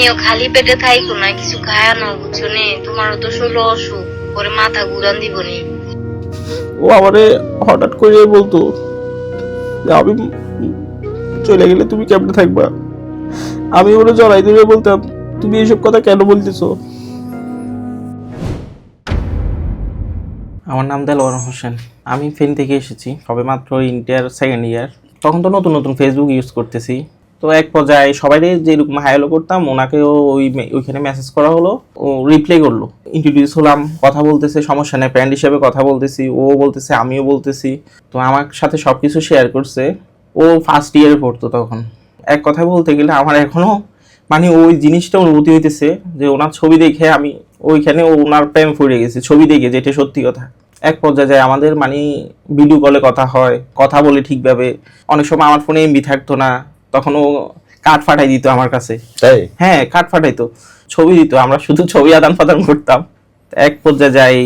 তুমিও খালি পেটে থাইকো না কিছু খায় না বুঝছ নে? তোমারও তো শরীর অসুখ পরে মাথা ঘুরান দিব নি। ও আমারে হঠাৎ করে বলতো যে আমি চলে গেলে তুমি কেমনে থাকবা? আমি ওরা জড়াই ধরে বলতাম তুমি এইসব কথা কেন বলতেছো? আমার নাম দেলোয়ার হোসেন। আমি ফেন থেকে এসেছি সবে মাত্র ইন্টার সেকেন্ড ইয়ার তখন তো নতুন নতুন ফেসবুক ইউজ করতেছি। তো এক পর্যায়ে সবাই যেরকম হায়ালো করতাম, ওনাকেও ওই ওইখানে মেসেজ করা হলো, ও রিপ্লাই করল। ইন্ট্রোডিউস হলাম, কথা বলতেছে, সমস্যা নেই ফ্রেন্ড হিসেবে কথা বলতেছি, ও বলতেছে, আমিও বলতেছি। তো আমার সাথে সব কিছু শেয়ার করছে, ও ফার্স্ট ইয়ারে পড়তো তখন। এক কথা বলতে গেলে আমার এখনও মানে ওই জিনিসটা অনুভূতি হইতেছে যে ওনার ছবি দেখে আমি ওইখানে ওনার প্রেম পড়ে গেছে, ছবি দেখে যেটা সত্যি কথা। এক পর্যায়ে যায় আমাদের মানে ভিডিও কলে কথা হয়, কথা বলে ঠিকভাবে। অনেক সময় আমার ফোনে এমবি থাকতো না তখন ও কার্ড ফাটাই দিত আমার কাছে। তাই? হ্যাঁ কার্ড ফাটাইতো। ছবি দিত আমরা শুধু ছবি আদান প্রদান করতাম। এক পর্যায়ে যাই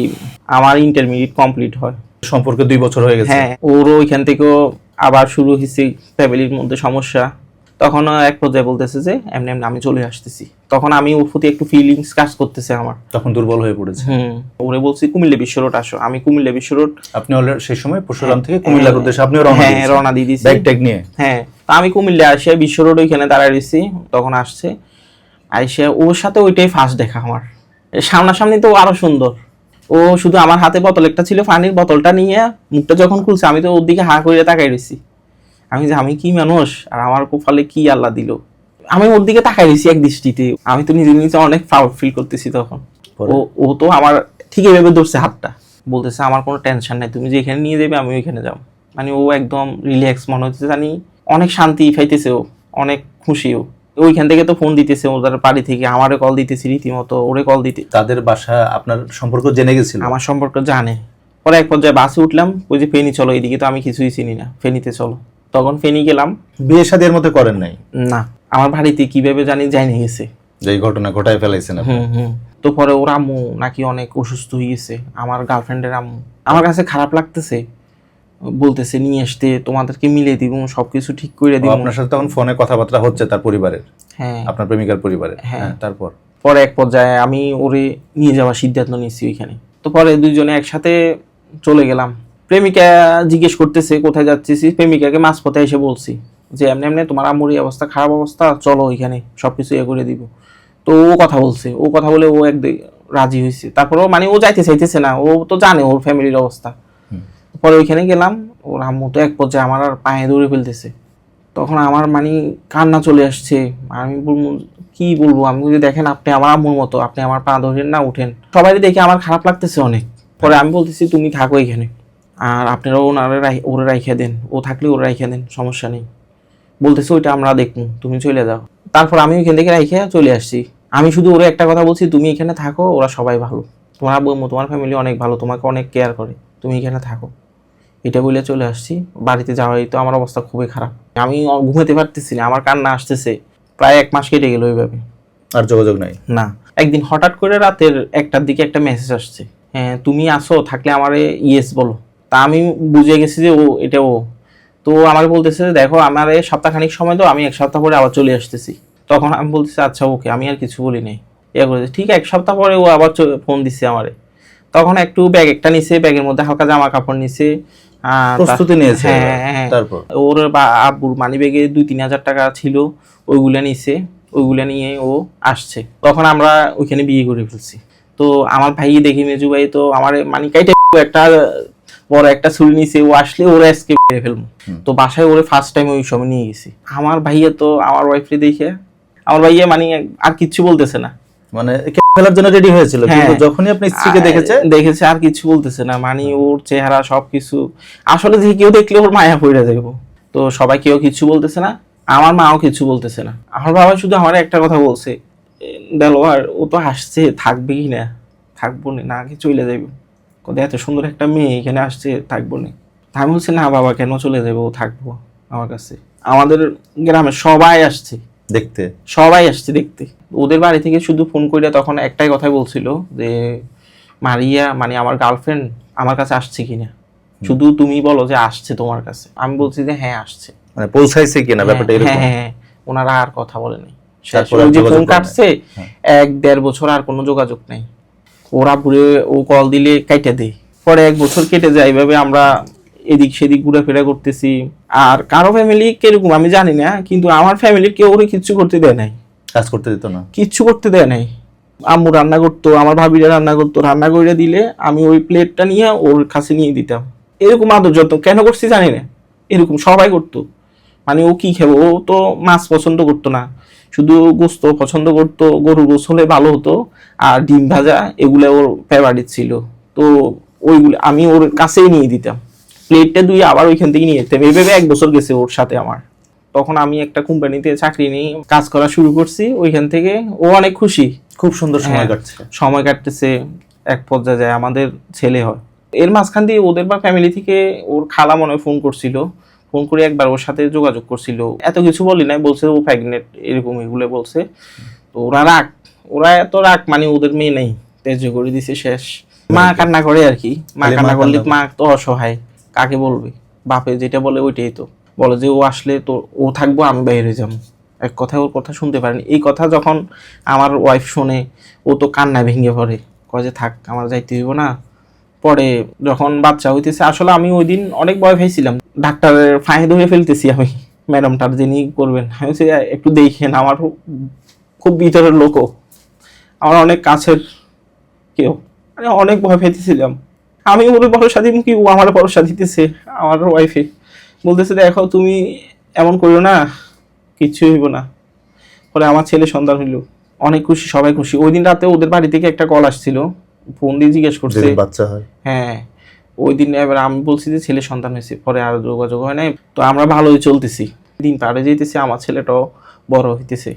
আমার ইন্টারমিডিয়েট কমপ্লিট হয়। সম্পর্কে দুই বছর হয়ে গেছে। হ্যাঁ ওরও ওইখান থেকেও আবার শুরু হয়েছে ফ্যামিলির মধ্যে সমস্যা। তখন এক পর্যায়ে বলতেছে যে এমনি এমনি আমি চলে আসতেছি। তখন আমি ওর প্রতি একটু ফিলিংস কাজ করতেছে আমার। তখন দুর্বল হয়ে পড়েছে। হুম ওরে বলছি কুমিল্লা বিশ্ব রোড আসো। আমি কুমিল্লা বিশ্ব রোড আপনি অলরেডি সেই সময় পরশুরাম থেকে কুমিল্লার উদ্দেশ্যে আপনিও রওনা হ্যাঁ রওনা দিয়ে দিছি ব্যাগ ট্যাগ নিয়ে। হ্যাঁ আমি কুমিল্লা আসে বিশ্ব রোড ওইখানে দাঁড়ায় রয়েছি তখন আসছে। আইসে ওর সাথে ওইটাই ফার্স্ট দেখা আমার। সামনাসামনি তো ও আরও সুন্দর। ও শুধু আমার হাতে বোতল একটা ছিল পানির বোতলটা নিয়ে মুখটা যখন খুলছে আমি তো ওর দিকে হা করে তাকাই রয়েছি আমি যে আমি কি মানুষ? আর আমার কপালে কি আল্লাহ দিল? আমি ওর দিকে তাকাই রয়েছি এক দৃষ্টিতে। আমি তো নিজে নিজে অনেক প্রাউড ফিল করতেছি তখন। ও ও তো আমার ঠিক এভাবে ধরছে হাতটা। বলতেছে আমার কোনো টেনশন নাই তুমি যেখানে নিয়ে যাবে আমি ওইখানে যাব। মানে ও একদম রিল্যাক্স মনে হচ্ছে জানি অনেক শান্তি পাইতেছে ও অনেক খুশি ও ওইখান থেকে তো ফোন দিতেছে ওদের বাড়ি থেকে আমারে কল দিতেছে রীতিমতো ওরে কল দিতে। তাদের বাসা আপনার সম্পর্ক জেনে গেছিল? আমার সম্পর্ক জানে। পরে এক পর্যায়ে বাসে উঠলাম ওই যে ফেনি চলো এদিকে তো আমি কিছুই চিনি না ফেনিতে চলো। তখন ফেনি গেলাম। বিয়ে শাদীর মধ্যে করেন নাই? না আমার বাড়িতে কীভাবে জানি জানি গেছে। যে ঘটনা ঘটায় ফেলাইছেন তো পরে ওর আম্মু নাকি অনেক অসুস্থ হয়ে গেছে আমার গার্লফ্রেন্ডের আম্মু। আমার কাছে খারাপ লাগতেছে বলতেছে নিয়ে আসতে তোমাদেরকে মিলে দিব সবকিছু ঠিক করে দিব। আপনার সাথে তখন ফোনে কথাবার্তা হচ্ছে তার পরিবারের? হ্যাঁ। আপনার প্রেমিকার পরিবারের? হ্যাঁ। হ্যাঁ তারপর? পরে এক পর্যায়ে আমি ওরে নিয়ে যাওয়ার সিদ্ধান্ত নিয়েছি ওইখানে। তো পরে দুইজনে একসাথে চলে গেলাম। প্রেমিকা জিজ্ঞেস করতেছে কোথায় যাচ্ছিস? প্রেমিকাকে মাঝপথে এসে বলছি যে এমনি এমনি তোমার আম্মুর এই অবস্থা খারাপ অবস্থা চলো ওইখানে সবকিছু ইয়ে করে দিব। তো ও কথা বলছে। ও কথা বলে ও একদিন রাজি হয়েছে। তারপরেও মানে ও যাইতে চাইতেছে না। ও তো জানে ওর ফ্যামিলির অবস্থা। পরে ওইখানে গেলাম, ওর আম্মু তো এক পর্যায়ে আমার আর পায়ে দৌড়ে ফেলতেছে। তখন আমার মানে কান্না চলে আসছে। আমি বলব, কি বলব? আমি যদি দেখেন, আপনি আমার আম্মুর মতো, আপনি আমার পা ধরেন না, উঠেন। সবাই দেখে আমার খারাপ লাগতেছে অনেক। পরে আমি বলতেছি, তুমি থাকো এখানে। আর আপনারা ওনারে ওরে রাইখে দেন। ও থাকলে ওরে রাইখে দেন, সমস্যা নেই। বলতেছে, ওইটা আমরা দেখব, তুমি চলে যাও। তারপর আমি ওইখান থেকে রাইখে চলে আসছি। আমি শুধু ওরে একটা কথা বলছি, তুমি এখানে থাকো, ওরা সবাই ভালো। তোমার আব্বু তোমার ফ্যামিলি অনেক ভালো, তোমাকে অনেক কেয়ার করে। তুমি এখানে থাকো। এটা বলে চলে আসছি। বাড়িতে যাওয়াই তো আমার অবস্থা খুবই খারাপ। আমি ঘুমাতে পারতেছি না আমার কান্না আসতেছে। প্রায় এক মাস কেটে গেল ওইভাবে। আর যোগাযোগ নাই? না। একদিন হঠাৎ করে রাতের একটার দিকে একটা মেসেজ আসছে। হ্যাঁ তুমি আসো থাকলে আমারে ইয়েস বলো। তা আমি বুঝে গেছি যে ও এটা ও। তো ও আমাকে বলতেছে দেখো আমার এই সপ্তাহখানিক সময় তো আমি এক সপ্তাহ পরে আবার চলে আসতেছি। তখন আমি বলতেছি আচ্ছা ওকে আমি আর কিছু বলি নাই। ইয়ে করেছে ঠিক এক সপ্তাহ পরে ও আবার ফোন দিচ্ছে আমারে। তখন একটু ব্যাগ একটা নিছে ব্যাগের মধ্যে হালকা জামা কাপড় নিছে। প্রস্তুতি নিয়েছে হ্যাঁ, হ্যাঁ। তারপর? ওর বা আব্বুর মানি ব্যাগে দুই তিন হাজার টাকা ছিল ওইগুলা নিছে ওইগুলা নিয়ে ও আসছে। তখন আমরা ওইখানে বিয়ে করে ফেলছি। তো আমার ভাই দেখি মেজু ভাই তো আমার মানি কাইটে একটা বড় একটা ছুরি নিছে ও আসলে ওরা আজকে মেরে ফেলব। তো বাসায় ওরে ফার্স্ট টাইম ওই সময় নিয়ে গেছি। আমার ভাইয়া তো আমার ওয়াইফরে দেখে আমার ভাইয়া মানে আর কিচ্ছু বলতেছে না। মানে জন্য রেডি হয়েছিল হ্যাঁ। কিন্তু যখনই আপনি স্ত্রীকে দেখেছে দেখেছে আর কিছু বলতেছে না। মানে ওর চেহারা সবকিছু। আসলে যে কেউ দেখলে ওর মায়া পড়ে তো সবাই কেউ কিছু বলতেছে না। আমার মাও কিছু বলতেছে না। আমার বাবা শুধু আমার একটা কথা বলছে দেলোয়ার ও তো আসছে থাকবে কি না? থাকব না কি চলে যাবে কোথায় এত সুন্দর একটা মেয়ে এখানে আসছে থাকব না। আমি বলছি না বাবা কেন চলে যাবে ও থাকব আমার কাছে। আমাদের গ্রামে সবাই আসছে। দেখতে। সবাই আসছে দেখতে। ওদের বাড়ি থেকে শুধু ফোন করে তখন একটাই কথাই বলছিল যে মারিয়া মানে আমার গার্লফ্রেন্ড আমার কাছে আসছে কিনা? শুধু তুমি বলো যে আসছে তোমার কাছে। আমি বলছি যে হ্যাঁ আসছে। মানে পৌঁছাইছে কিনা ব্যাপারটা হ্যাঁ, এরকম? হ্যাঁ হ্যাঁ ওনারা আর কথা বলে নাই। শেষ। তারপরে যে ফোন কাটছে হ্যাঁ। এক দেড় বছর আর কোনো যোগাযোগ নাই। ওরা পুরে ও কল দিলে কাইটা দেয়। পরে এক বছর কেটে যায় এইভাবে আমরা এদিক সেদিক ঘুরাফেরা করতেছি। আর কারও ফ্যামিলি কীরকম আমি জানি না কিন্তু আমার ফ্যামিলির কেউ ওরে কিচ্ছু করতে দেয় নাই। কাজ করতে দিত না। কিচ্ছু করতে দেয় নাই। আম্মু রান্না করতো আমার ভাবিরা রান্না করতো রান্না করে দিলে আমি ওই প্লেটটা নিয়ে ওর কাছে নিয়ে দিতাম। এরকম আদর যত্ন কেন করছি জানি না। এরকম সবাই করতো। মানে ও কি খাব ও তো মাছ পছন্দ করতো না। শুধু গোস্ত পছন্দ করতো গরুর গোস্ত হলে ভালো হতো। আর ডিম ভাজা এগুলো ওর ফেভারিট ছিল। তো ওইগুলো আমি ওর কাছেই নিয়ে দিতাম। প্লেটটা দুই আবার ওইখান থেকে নিয়ে যেতাম এইভাবে এক বছর গেছে ওর সাথে আমার। তখন আমি একটা কোম্পানিতে চাকরি নিয়ে কাজ করা শুরু করছি। ওইখান থেকে ও অনেক খুশি। খুব সুন্দর সময় হ্যাঁ। কাটছে। সময় কাটতেছে এক পর্যায়ে যায় আমাদের ছেলে হয়। এর মাঝখান দিয়ে ওদের বা ফ্যামিলি থেকে ওর খালা মনে ফোন করছিল। ফোন করে একবার ওর সাথে যোগাযোগ করছিল। এত কিছু বলি নাই বলছে ও প্রেগনেন্ট এরকম এগুলো বলছে। তো ওরা রাগ ওরা এত রাগ মানে ওদের মেয়ে নেই। তেজ করে দিছে শেষ। মা কান্না করে আর কি। মা কান্না করলে মা তো অসহায়। কাকে বলবে? বাপে যেটা বলে ওইটাই তো। বলে যে ও আসলে তো ও থাকব আমি বাইরে যাব। এক কথায় ওর কথা শুনতে পারেনি। এই কথা যখন আমার ওয়াইফ শোনে ও তো কান্না ভেঙে পড়ে। কয় যে থাক আমার যাইতে হইব না। পরে যখন বাচ্চা হইতেছে আসলে আমি ওই দিন অনেক ভয় পেয়েছিলাম ডাক্তারের ফাঁয়ে ধরে ফেলতেছি আমি। ম্যাডামটার যিনি করবেন? আমি বলছি, একটু দেখেন আমার খুব ভিতরের লোকও। আমার অনেক কাছের কেউ। মানে অনেক ভয় পেতেছিলাম আমি ওর ভরসা কি ও আমার ভরসা দিতেছে আমার ওয়াইফে বলতেছে দেখো তুমি এমন করিও না কিচ্ছু হইব না। পরে আমার ছেলে সন্তান হইল। অনেক খুশি সবাই খুশি। ওই দিন রাতে ওদের বাড়ি থেকে একটা কল আসছিল। ফোন দিয়ে জিজ্ঞেস করছে। বাচ্চা হয়। হ্যাঁ ওই দিন এবার আমি বলছি যে ছেলে সন্তান হয়েছে পরে আর যোগাযোগ হয় নাই। তো আমরা ভালোই চলতেছি। দিন পারে যেতেছে আমার ছেলেটাও বড় হইতেছে।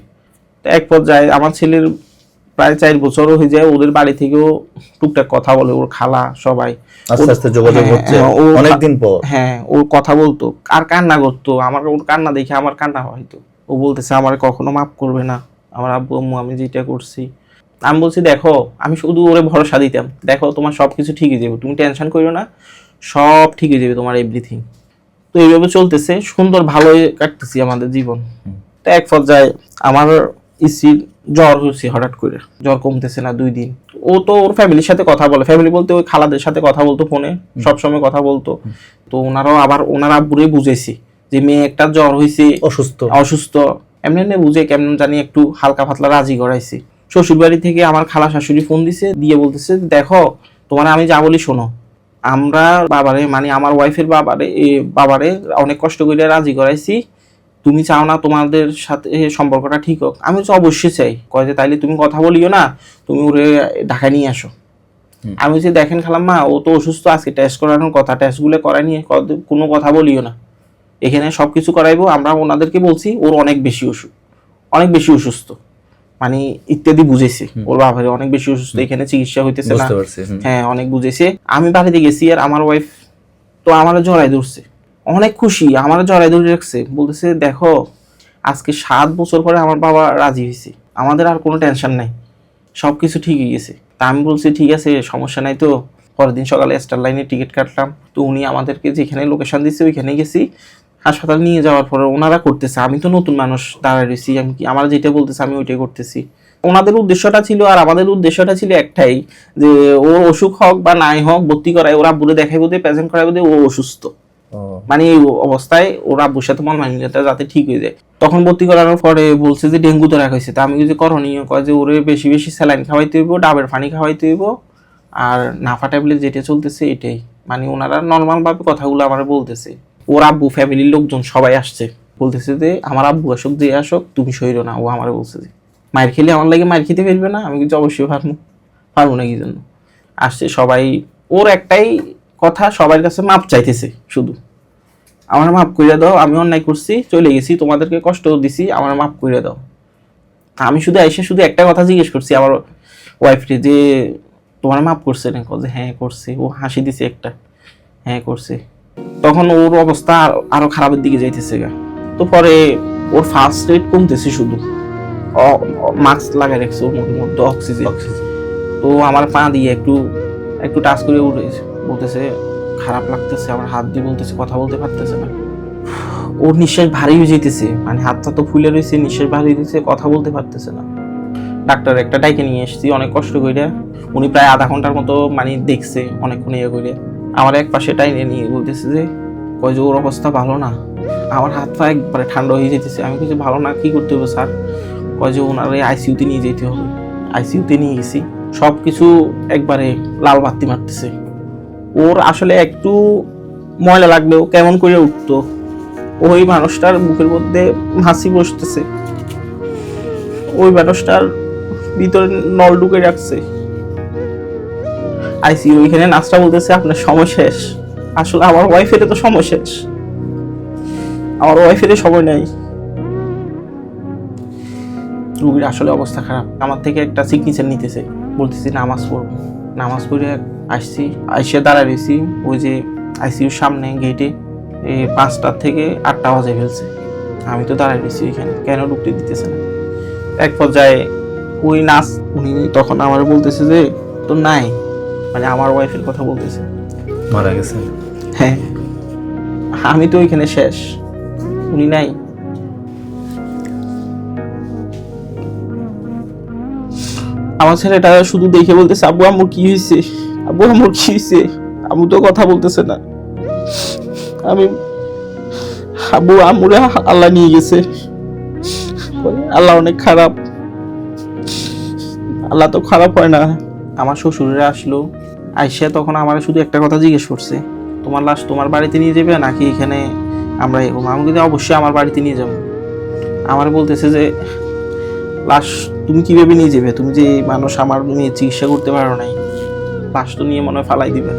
তো এক পর্যায়ে আমার ছেলের প্রায় চার বছরও হয়ে যায় ওদের বাড়ি থেকেও টুকটাক কথা বলে ওর খালা সবাই। আস্তে আস্তে যোগাযোগ হ্যাঁ, হচ্ছে হ্যাঁ, ও- অনেকদিন পর। হ্যাঁ ওর কথা বলতো আর কান্না করতো আমার ওর কান্না দেখে আমার কান্না হয়তো ও বলতেছে আমার কখনো মাফ করবে না আমার আব্বু আম্মু আমি যেটা করছি। আমি বলছি দেখো আমি শুধু ওরে ভরসা দিতাম। দেখো তোমার সব কিছু ঠিকই যাবে তুমি টেনশন করিও না সব ঠিকই যাবে তোমার এভরিথিং তো এইভাবে চলতেছে সুন্দর ভালোই কাটতেছি আমাদের জীবন। তো এক পর্যায়ে আমার স্ত্রীর জ্বর হয়েছে হঠাৎ করে। জ্বর কমতেছে না দুই দিন। ও তো ওর ফ্যামিলির সাথে কথা বলে। ফ্যামিলি বলতে ওই খালাদের সাথে কথা বলতো ফোনে সবসময় কথা বলতো। তো ওনারাও আবার ওনারা আব্বুরে বুঝেছি যে মেয়ে একটা জ্বর হয়েছে অসুস্থ। অসুস্থ। এমনি এমনি বুঝে কেমন জানি একটু হালকা পাতলা রাজি করাইছি। শ্বশুর বাড়ি থেকে আমার খালা শাশুড়ি ফোন দিছে দিয়ে বলতেছে দেখো তোমার আমি যা বলি শোনো। আমরা বাবারে মানে আমার ওয়াইফের বাবারে বাবারে অনেক কষ্ট করে রাজি করাইছি। তুমি চাও না তোমাদের সাথে সম্পর্কটা ঠিক হোক? আমি তো অবশ্যই চাই। কয় যে তাইলে তুমি কথা বলিও না তুমি ওরে ঢাকা নিয়ে আসো। আমি বলছি দেখেন খালাম্মা ও তো অসুস্থ আজকে টেস্ট করানোর কথা টেস্টগুলো করাই নিয়ে কোনো কথা বলিও না। এখানে সব কিছু করাইবো আমরা ওনাদেরকে বলছি ওর অনেক বেশি অসুখ অনেক বেশি অসুস্থ। মানে ইত্যাদি বুঝেছে। ওর বাবারে অনেক বেশি অসুস্থ এখানে চিকিৎসা হইতেছে না। হ্যাঁ অনেক বুঝেছে। আমি বাড়িতে গেছি আর আমার ওয়াইফ তো আমার জড়াই ধরছে। অনেক খুশি আমার জড়াই ধরে রাখছে। বলতেছে দেখো আজকে সাত বছর পরে আমার বাবা রাজি হয়েছে আমাদের আর কোনো টেনশন নাই। সব কিছু ঠিকই গেছে। তা আমি বলছি ঠিক আছে সমস্যা নাই তো। পরের দিন সকালে স্টার লাইনে টিকিট কাটলাম। তো উনি আমাদেরকে যেখানে লোকেশন দিচ্ছে ওইখানে গেছি। হাসপাতাল নিয়ে যাওয়ার পরে ওনারা করতেছে আমি তো নতুন মানুষ দাঁড়ায় রয়েছি আমি কি আমার যেটা বলতেছে আমি ওইটাই করতেছি। ওনাদের উদ্দেশ্যটা ছিল আর আমাদের উদ্দেশ্যটা ছিল একটাই যে ওর অসুখ হোক বা নাই হোক ভর্তি করায় ওরা বলে দেখাই বোধে প্রেজেন্ট করায় বোধে ও অসুস্থ। ও, মানে এই অবস্থায় ওর আব্বুর সাথে মন মানিয়ে যাতে ঠিক হয়ে যায়। তখন ভর্তি করানোর পরে বলছে যে ডেঙ্গু তো রাখা হয়েছে। তা আমি যদি করণীয় কয় যে ওরে বেশি বেশি স্যালাইন খাওয়াইতে হইব, ডাবের পানি খাওয়াইতে হইব, আর নাফা ট্যাবলেট যেটা চলতেছে এটাই। মানে ওনারা নর্মাল ভাবে কথাগুলো আমার বলতেছে। ওর আব্বু, ফ্যামিলির লোকজন সবাই আসছে। বলতেছে যে, আমার আব্বু আসুক, যে আসুক, তুমি সইরো না। ও আমার বলছে যে, মায়ের খেলে আমার লাগে মায়ের খেতে ফেলবে না? আমি কিন্তু অবশ্যই পারব পারব না কি জন্য? আসছে সবাই, ওর একটাই কথা সবার কাছে মাপ চাইতেছে শুধু। আমার মাপ কইরা দাও, আমি অন্যায় করছি, চলে গেছি, তোমাদেরকে কষ্ট দিছি, আমার মাপ কইরা দাও। আমি শুধু এসে শুধু একটা কথা জিজ্ঞেস করছি, আমার ওয়াইফকে যে, তোমার মাপ করছে না যে হ্যাঁ করছে। ও হাসি দিছে একটা হ্যাঁ করছে। তখন ওর অবস্থা আর- আরও খারাপের দিকে যাইতেছে গা। তো পরে ওর ফার্স্ট রেট কমতেছে শুধু। মাস্ক লাগাই রাখছে ওর মধ্যে অক্সিজেন অক্সিজেন তো আমার পা দিয়ে একটু একটু টাচ করে উঠেছে বলতেছে, খারাপ লাগতেছে আমার হাত দিয়ে বলতেছে, কথা বলতে পারতেছে না। ওর নিঃশ্বাস ভারী হয়ে যেতেছে মানে হাতটা তো ফুলে রয়েছে নিঃশ্বাস ভারী হয়ে যেতেছে কথা বলতে পারতেছে না। ডাক্তার একটা ডাইকে নিয়ে এসেছি, অনেক কষ্ট করে উনি প্রায় আধা ঘণ্টার মতো মানে দেখছে, অনেকক্ষণ ইয়ে করে আমার এক পাশে টাইনে নিয়ে বলতেছে যে কয় যে ওর অবস্থা ভালো না? আমার হাত পা একবারে ঠান্ডা হয়ে যেতেছে আমি কিছু ভালো না, কি করতে হবে স্যার? কয় যে, ওনার আইসিউতে নিয়ে যেতে হবে। আইসিউতে নিয়ে গেছি সব কিছু একবারে লাল বাতি মারতেছে। ওর আসলে একটু ময়লা লাগলেও কেমন করে উঠতো। ওই মানুষটার বুকের মধ্যে হাসি বসতেছে। ওই মানুষটার ভিতরে নল ঢুকে রাখছে। আইসি ওইখানে নাচটা বলতেছে, আপনার সময় শেষ। আসলে আমার ওয়াইফের তো সময় শেষ। আমার ওয়াইফের সময় নাই। রুগীর আসলে অবস্থা খারাপ। আমার থেকে একটা সিগনেচার নিতেছে। বলতেছি, নামাজ পড়ব। নামাজ পড়ে আসছি আইসে দাঁড়ায় রয়েছি ওই যে আইসিউর সামনে গেটে এই পাঁচটার থেকে আটটা বাজে ফেলছে। আমি তো দাঁড়ায় রয়েছি এখানে কেন ঢুকতে দিতেছে না? এক পর্যায়ে ওই নাচ উনি তখন আমার বলতেছে যে তো নাই? মানে আমার ওয়াইফের কথা বলতেছে। মারা গেছে? হ্যাঁ। আমি তো ওইখানে শেষ। উনি নাই। আমার ছেলেটা শুধু দেখে বলতেছে আব্বু আম্মু কি হয়েছে আব্বু আম্মুর কি হয়েছে আম্মু তো কথা বলতেছে না। আমি আব্বু, আম্মুরে আল্লাহ নিয়ে গেছে। আল্লাহ অনেক খারাপ। আল্লাহ তো খারাপ হয় না। আমার শ্বশুরেরা আসলো, আইসা তখন আমার শুধু একটা কথা জিজ্ঞেস করছে, তোমার লাশ তোমার বাড়িতে নিয়ে যাবে নাকি এখানে আমরা এরকম আমি কিন্তু অবশ্যই আমার বাড়িতে নিয়ে যাব। আমার বলতেছে যে, লাশ তুমি কীভাবে নিয়ে যাবে? তুমি যে মানুষ, আমার নিয়ে চিকিৎসা করতে পারো নাই। লাশ তো নিয়ে মনে হয় ফালাই দিবে।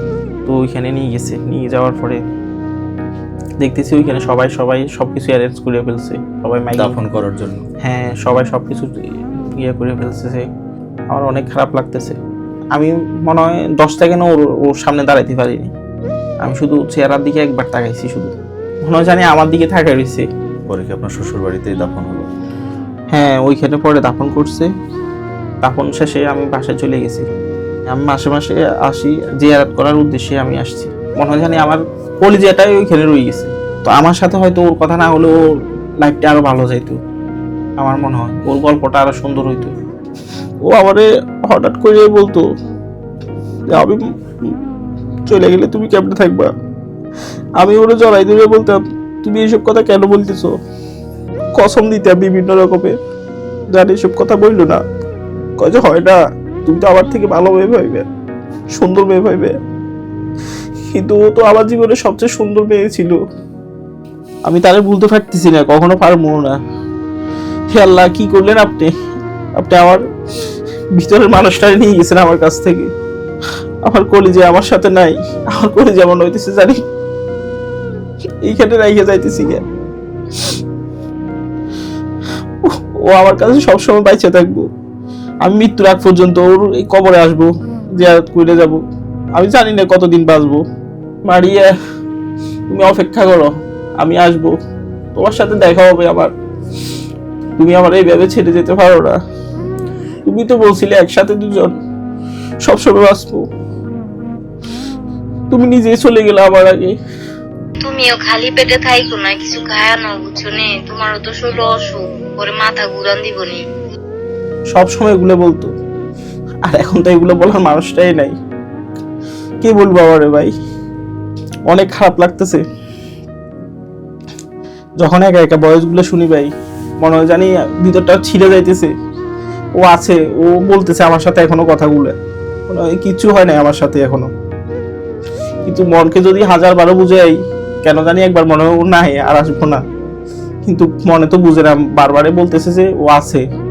তো ওইখানে নিয়ে গেছে। নিয়ে যাওয়ার পরে দেখতেছি ওইখানে সবাই সবাই সব কিছু অ্যারেঞ্জ করে ফেলছে। সবাই মাইক দাফন করার জন্য। হ্যাঁ সবাই সব কিছু ইয়ে করে ফেলতেছে। আমার অনেক খারাপ লাগতেছে। আমি মনে হয় দশ সেকেন্ড ওর ওর সামনে দাঁড়াইতে পারিনি। আমি শুধু চেহারার দিকে একবার তাকাইছি শুধু। মনে হয় জানি আমার দিকে থাকা রয়েছে। পরে কি আপনার শ্বশুর বাড়িতেই দাফন হলো? হ্যাঁ ওইখানে পরে দাফন করছে। দাফন শেষে আমি বাসায় চলে গেছি। আমি মাসে মাসে আসি, জিয়ারাত করার উদ্দেশ্যে আমি আসছি। মনে হয় জানি আমার কলিজাটাই ওইখানে রয়ে গেছে। তো আমার সাথে হয়তো ওর কথা না হলেও ওর লাইফটা আরও ভালো যাইতো, আমার মনে হয়। ওর গল্পটা আরও সুন্দর হইতো। ও আমারে হঠাৎ করে বলতো যে আমি চলে গেলে তুমি কেমনে থাকবা? আমি ওরে জড়াই ধরে বলতাম, তুমি এইসব কথা কেন বলতেছো? কসম দিতাম বিভিন্ন রকমের। জানি এসব কথা বলল না। কয় যে, হয় না। তুমি তো আমার থেকে ভালো মেয়ে ভাইবে সুন্দর মেয়ে ভাইবে কিন্তু ও তো আমার জীবনে সবচেয়ে সুন্দর মেয়ে ছিল। আমি তারে ভুলতে পারতেছি না, কখনো পারব না। হে আল্লাহ, কি করলেন আপনি? আপনি আমার ভিতরের মানুষটারে নিয়ে গেছেন আমার কাছ থেকে। আমার কলিজে আমার সাথে নাই, আমার কলিজে এমন হইতেছে জানি। এইখানে রাইখে যাইতেছি কেন ও আমার কাছে সবসময় বাইচে থাকব। আমি মৃত্যুর আগ পর্যন্ত ওর এই কবরে আসব জিয়ারত করে যাব। আমি জানি না কতদিন বাঁচবো। মারিয়া তুমি অপেক্ষা করো আমি আসব। তোমার সাথে দেখা হবে আবার তুমি আমার এইভাবে ছেড়ে যেতে পারো না। তুমি তো বলছিলে একসাথে দুজন সব সবসময় বাঁচবো। তুমি নিজে চলে গেলে আমার আগে। তুমিও খালি পেটে থাইকো না কিছু খায় না বুঝছ তোমারও তো শরীর অসুখ পরে মাথা ঘুরান দিব নি সব সময় এগুলো বলতো। আর এখন তো এগুলো বলার মানুষটাই নাই। কি বলব আমারে ভাই? অনেক খারাপ লাগতেছে। যখন একা একা বয়সগুলো শুনি ভাই, মনে হয় জানি ভিতরটা ছিঁড়ে যাইতেছে। ও আছে, ও বলতেছে আমার সাথে এখনও কথাগুলো মনে হয় কিচ্ছু হয় নাই আমার সাথে এখনও। কিন্তু মনকে যদি হাজার বারো বুঝাই, কেন জানি একবার মনে হয় ও নাই আর আসব না। কিন্তু মনে তো বুঝে না বারবারে বলতেছে যে ও আছে।